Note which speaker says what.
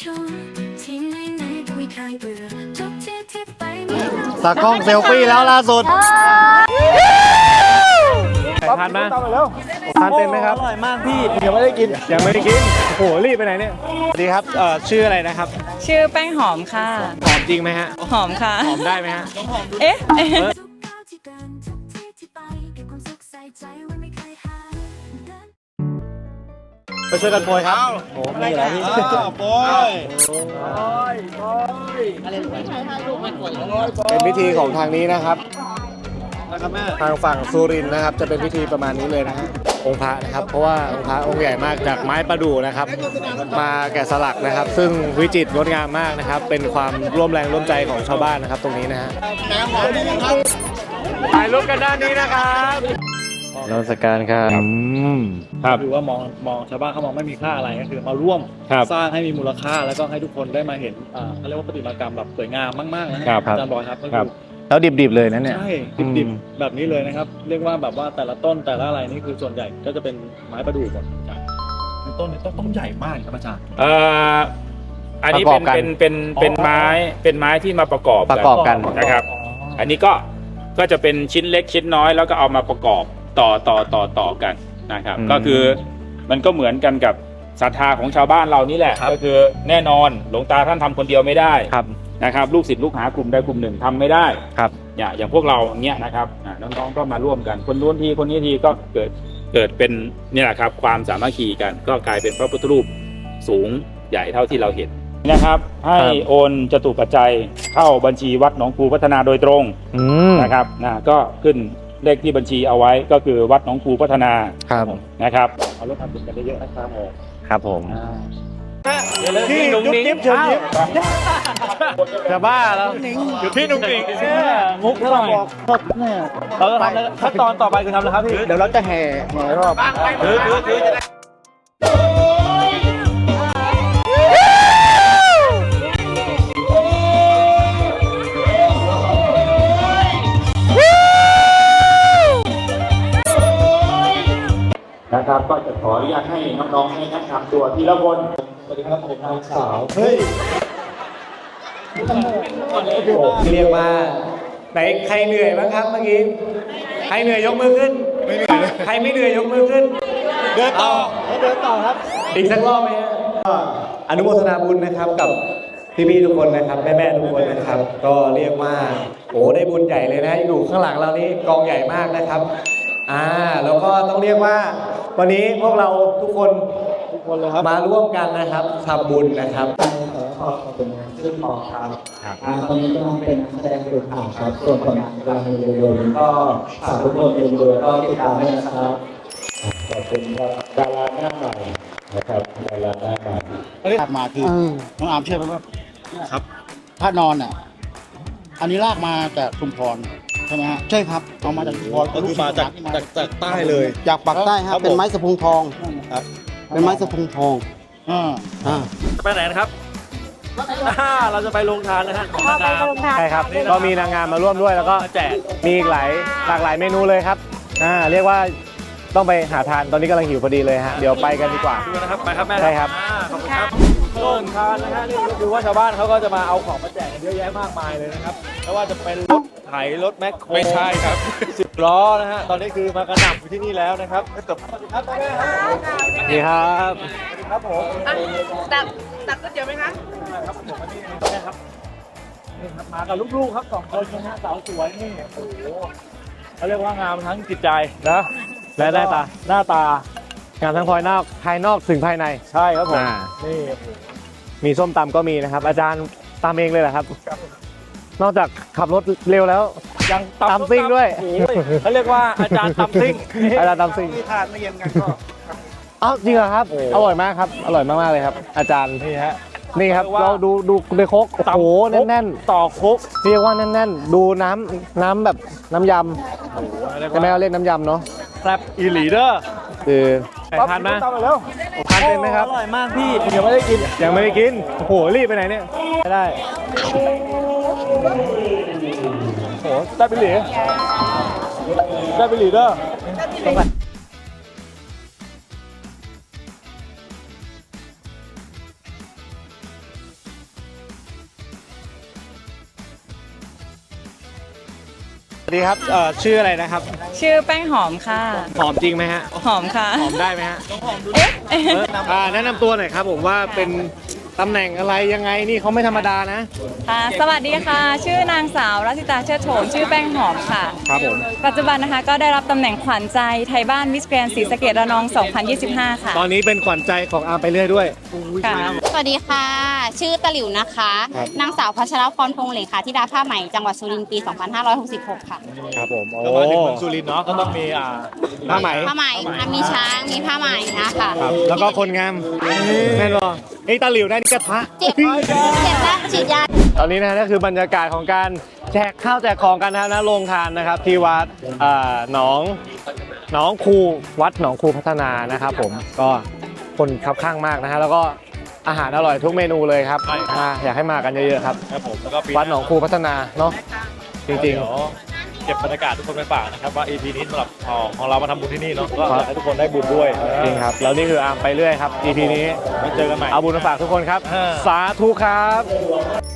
Speaker 1: ชมที่ไหนไหนๆก็ไม่เคยเบื่อทุกที่ที่ไปไม่นาน
Speaker 2: ตากล้องเซลฟี่แล้วล่าสุดทานมาทานเป็นไหมครับ
Speaker 3: อร่อยมากพี่ ยังไม่ได้กิน
Speaker 2: ยังไม่ได้กิน โอ้โห รีบไปไหนเนี่ย สวัสดีครับ เอ่อ ชื่ออะไรนะครับ
Speaker 4: ชื่อแป้งหอมค่ะ
Speaker 2: หอมจริงไหมฮะ
Speaker 4: หอมค่ะ
Speaker 2: หอมได้ไหมฮะ
Speaker 4: เอ๊ะ
Speaker 1: ทุกก้าวที่เดินทุกที่ที่ไปเก็บความสุขใส่ใจไว้ ไป
Speaker 2: ช่วยกันโปรยครับ
Speaker 3: โอ้ไม่อะไรพี่โปย
Speaker 2: เป็นพิธีของทางนี้นะครับ
Speaker 3: นะครับแม่
Speaker 2: ทางฝั่งสุรินทร์นะครับ จะเป็นพิธีประมาณนี้เลยนะฮะองค์พระนะครับ เพราะว่าองค์พระองค์ใหญ่มากจากไม้ประดู่นะครับ มาแกะสลักนะครับ ซึ่งวิจิตรงดงามมากนะครับ เป็นความร่วมแรงร่วมใจของชาวบ้านนะครับ ตรงนี้นะฮะถ่ายรูปกันด้านนี้นะครับ นมัสการครับครับ
Speaker 3: คือว่ามองมองชาวบ้านเขามองไม่มีค่าอะไรก็คือมาร่วม
Speaker 2: ครับ
Speaker 3: สร้างให้มีมูลค่าแล้วก็ให้ทุกคนได้มาเห็นอ่าเขาเรียกว่าประติมากรรมแบบสวยงามมากๆนะฮะ
Speaker 2: ครับ
Speaker 3: อาจารย์บอยครับก็
Speaker 2: ครั
Speaker 3: คื
Speaker 2: บ
Speaker 3: อ
Speaker 2: แล้วดิบๆเลยนะเนี่ย
Speaker 3: ใช่
Speaker 2: อื
Speaker 3: ดิบ
Speaker 2: ม
Speaker 3: ๆแบบนี้เลยนะครับ เรียกว่าแบบว่าแต่ละต้นแต่ละอะไรนี่คือส่วนใหญ่ก็จะเป็นไม้ประดู่หมดอาจารย์ต้นนี้ต้นต้องใหญ่มากครับอาจารย์
Speaker 5: เอ่ออันนี้
Speaker 2: ประก
Speaker 5: เป็
Speaker 2: อบ
Speaker 5: น
Speaker 2: กัน
Speaker 5: เป็นเป็นเป็น
Speaker 3: อ๋อ
Speaker 5: ไม้เป็นไม้ที่มาประกอบ
Speaker 2: ประกอบ กัน
Speaker 5: นะครับ อันนี้ก็ก็จะเป็นชิ้นเล็กชิ้นน้อยแล้วก็เอามาประกอบ ต่อต่อต่อต่อกันนะครับ
Speaker 2: อืม
Speaker 5: ก็คือมันก็เหมือนกันกับศรัทธาของชาวบ้านเรานี่แหละก็คือแน่นอนหลวงตาท่านทำคนเดียวไม่ได้
Speaker 2: ครับ
Speaker 5: นะครับ ลูกศิษย์ลูกหากลุ่มใดกลุ่มหนึ่งทำไม่ได้
Speaker 2: ครับ
Speaker 5: เนี่ยอย่างพวกเราเนี้ยนะครับอ่าน้องๆก็มาร่วมกัน คนนู้นทีคนนี้ทีก็เกิดเกิดเป็นเนี่ยแหละครับความสามัคคีกัน ก็กลายเป็นพระพุทธรูปสูงใหญ่เท่าที่เราเห็นนะครับ ให้
Speaker 2: ครับ
Speaker 5: โอนจตุปัจจัยเข้าบัญชีวัดหนองคูพัฒนาโดยตรง
Speaker 2: อืม
Speaker 5: นะครับนะก็ขึ้น เลขที่บัญชีเอาไว้ก็คือวัดหนองคูพัฒนา
Speaker 2: ครับ
Speaker 5: นะครับ
Speaker 3: เอารถทำบุญกันเยอะๆนะครับผม
Speaker 2: ครับผม
Speaker 3: พี่จุ๊บจิ๊บเชิญยิ้ม
Speaker 2: จะบ้าแล้ว
Speaker 3: พี่หนุ่มหนิงมุกเท่าไหร่เราจะทำแล้วขั้นตอนต่อไปคือทำอะไรครับพี่
Speaker 2: เดี๋ยวเราจะแห่แห่รอบ
Speaker 3: ถือถือถือจะได้
Speaker 5: นะครับ ก็จะขออนุญาตให้น้องๆให้แนะนำตัวทีละคน
Speaker 3: สวัสดีครับผมนางสาว
Speaker 2: เฮ้ยเรียกมาไหนใครเหนื่อยบ้างครับเมื่อกี้ใครเหนื่อยยกมือขึ้น ไม่เหนื่อยใครไม่เหนื่อยยกมือขึ้น
Speaker 3: เดินต่อเดินต่อครับ
Speaker 2: อีกสักรอบไหมฮะก็อนุโมทนาบุญนะครับกับพี่ๆทุกคนนะครับแม่ๆทุกคนนะครับ ก็เรียกว่าโอ้ได้บุญใหญ่เลยนะอยู่ข้างหลังเรานี่กองใหญ่มากนะครับอ่าแล้วก็ต้องเรียกว่า วันนี้พวกเราทุกคน
Speaker 3: ทุกคนเลยครับ
Speaker 2: มาร่วมกันนะครับทำบุญนะครับ
Speaker 6: ขอขอบคุณงานชื่อทองครับอ่าตอนนี้กำลังเป็นนักแสดงอยู่ข่าวครับ ส่วนผลงานกำลังมีเร็วๆนี้ก็ฝากทุกคนเป็นดูแล้วก็ติดตามด้วยนะครับ
Speaker 5: ขอบคุณครับดาราหน้าใหม่นะครับดาราหน้าใหม่
Speaker 7: ลากมาคือน้องอาร์มเชื่อไหมว่าครับถ้านอนอะอันนี้ลากมาจากชุมพร ใช่ไหมฮะใช่ครับเอามาจากชุมพร
Speaker 3: ก็คือมาจากจากจากใต้เลย
Speaker 6: จากปากใต้ครับเป็นไม้สะพุงทอง
Speaker 3: ครับ
Speaker 6: เป็นไม้สะพุงทอง
Speaker 7: อ่า
Speaker 6: อ่า
Speaker 3: ไปไหนนะครับอ่าเราจะไปลงทานนะฮะของนางงาม
Speaker 2: ใช่ครับ ก็มีนางงามมาร่วมด้วย แล้วก็
Speaker 3: มาแจก
Speaker 2: มีอีกหลายหลากหลายเมนูเลยครับ อ่า เรียกว่าต้องไปหาทาน ตอนนี้กำลังหิวพอดีเลยฮะ เดี๋ยวไปกันดีกว่า
Speaker 3: ดูนะครับ ไปครับแม่
Speaker 2: ใช่ครับ
Speaker 3: อ่าขอบคุณครับ ต้นทานนะฮะนี่ก็คือว่าชาวบ้านเขาก็จะมาเอาของมาแจกกันเยอะแยะมากมายเลยนะครับไม่ว่าจะเป็นรถไถรถแมคโครไม่ใช่ครับ สิบล้อนะฮะตอนนี้คือมากระหน่ำอยู่ที่นี่แล้วนะครับสวัสดีครับแม่ครับ
Speaker 2: ดีครับ
Speaker 3: สวัสดีครับผม
Speaker 4: ตักตักก๋วยเตี๋ยวไหมคะ
Speaker 3: ครับผมอันนี้นะครับนี่ครับมากับลูกๆครับสองคนนะฮะสาวสวยนี่โอ้โหเขาเรียกว่างามทั้งจิตใจนะ
Speaker 2: และหน้าตา
Speaker 3: หน้าตา
Speaker 2: งานทั้งภายนอกภายนอกถึงภายใน
Speaker 3: ใช่ครับผม
Speaker 2: อ่า
Speaker 3: นี่โอ้โห
Speaker 2: มีส้มตำก็มีนะครับ อาจารย์ตำเองเลยเหรอครับ นอกจากขับรถเร็วแล้ว
Speaker 3: ยัง
Speaker 2: ตำซิ่งด้วย
Speaker 3: โอ้โหเขาเรียกว่าอาจารย์ตำซิ่ง
Speaker 2: อาจารย์ตำซิ่ง
Speaker 3: ที่ทานไม่เย็นกันก็
Speaker 2: อ้าวจริงเหรอครับ
Speaker 3: โอ้
Speaker 2: อร่อยมากครับ อร่อยมากๆเลยครับ อาจารย์
Speaker 3: นี่ฮะ
Speaker 2: นี่ครับ
Speaker 3: เรียกว่า
Speaker 2: เราดูดูในโคกโอ้โห
Speaker 3: ตำครก
Speaker 2: แน่น
Speaker 3: ต่อคุก
Speaker 2: ๆเรียกว่าแน่นๆ ดูน้ำน้ำแบบน้ำยำใช่ไหมเราเรียกน้ำยำเนาะ
Speaker 3: แซ่บอีหลีเดอร์
Speaker 2: คือ ทานมา
Speaker 3: ตามมาแล้ว
Speaker 2: ทานเป็นไหมครับ
Speaker 3: อร่อยมากพี่ยังไม่ได้กิน
Speaker 2: ยังไม่ได้กิน โอ้โห รีบไปไหนเนี่ย ไม่ได้
Speaker 3: โอ้โหแซ่บอีหลีแซ่บอีหลีเดอ
Speaker 2: สวัสดีครับเอ่อชื่ออะไรนะครับ
Speaker 4: ชื่อแป้งหอมค่ะ
Speaker 2: หอมจริงไหมฮะ
Speaker 4: หอมค่ะ
Speaker 2: หอมได้ไหมฮะ
Speaker 4: เอ๊ะ
Speaker 2: อ่าแนะนำตัวหน่อยครับผมว่าเป็น ตำแหน่งอะไรยังไงนี่เขาไม่ธรรมดานะ
Speaker 4: ค่ะสวัสดีค่ะ ชื่อนางสาวรัติตาเชิดโฉมชื่อแป้งหอมค่ะ
Speaker 2: ครับผม
Speaker 4: ปัจจุบันนะคะก็ได้รับตำแหน่งขวัญใจไทยบ้านมิสแกรนสีสะเกดระนอง 2025 ค่ะ
Speaker 2: ตอนนี้เป็นขวัญใจของอาร์มไปเรื่อยด้วย
Speaker 4: ค่ะ
Speaker 8: สวัสดีค่ะ ชื่อตะหลิวนะคะ
Speaker 2: ครับ
Speaker 8: นางสาวพัชรพรพงษ์เหลขาธิดาผ้าไหมจังหวัดสุรินทร์ปี 2566 ค่ะ
Speaker 2: ครับผมโอ้
Speaker 3: ก็มาถึงเมืองสุรินทร์เนาะก็ต้องมีอ่า
Speaker 2: ผ้าไหม
Speaker 8: ผ้าไหมอะมีช้างมีผ้าไหมนะคะ
Speaker 2: ครับแล้วก็คนงามแม่นบอไอ้ยตาหลิวได้นี่กระทะ
Speaker 8: เจ็บ เจ็บแล้วฉีดยา
Speaker 2: ตอนนี้นะฮะก็คือบรรยากาศของการแจกข้าวแจกของกันนะฮะณโรงทานนะครับ ที่วัดเอ่อหนองหนองคูวัดหนองคูพัฒนานะครับผมก็คนคับข้างมากนะฮะแล้วก็อาหารอร่อยทุกเมนูเลยครับมาอยากให้มากันเยอะๆครับ
Speaker 3: ครับผมแล้วก็ปี
Speaker 2: วัดหนองคูพัฒนาเนาะจริง
Speaker 3: เดี๋ยว เก็บบรรยากาศทุกคนไปฝากนะครับว่า EP นี้สำหรับของของเรามาทำบุญที่นี่เนาะก็อยากให้ทุกคนได้บุญด้วย
Speaker 2: ๆจริงครับ แล้วนี่คืออาร์มไปเรื่อยครับ EP นี้
Speaker 3: ไว้เจอกันใหม่
Speaker 2: เอาบุญมาฝากทุกคนครับ
Speaker 3: อ่า
Speaker 2: สาธุครับ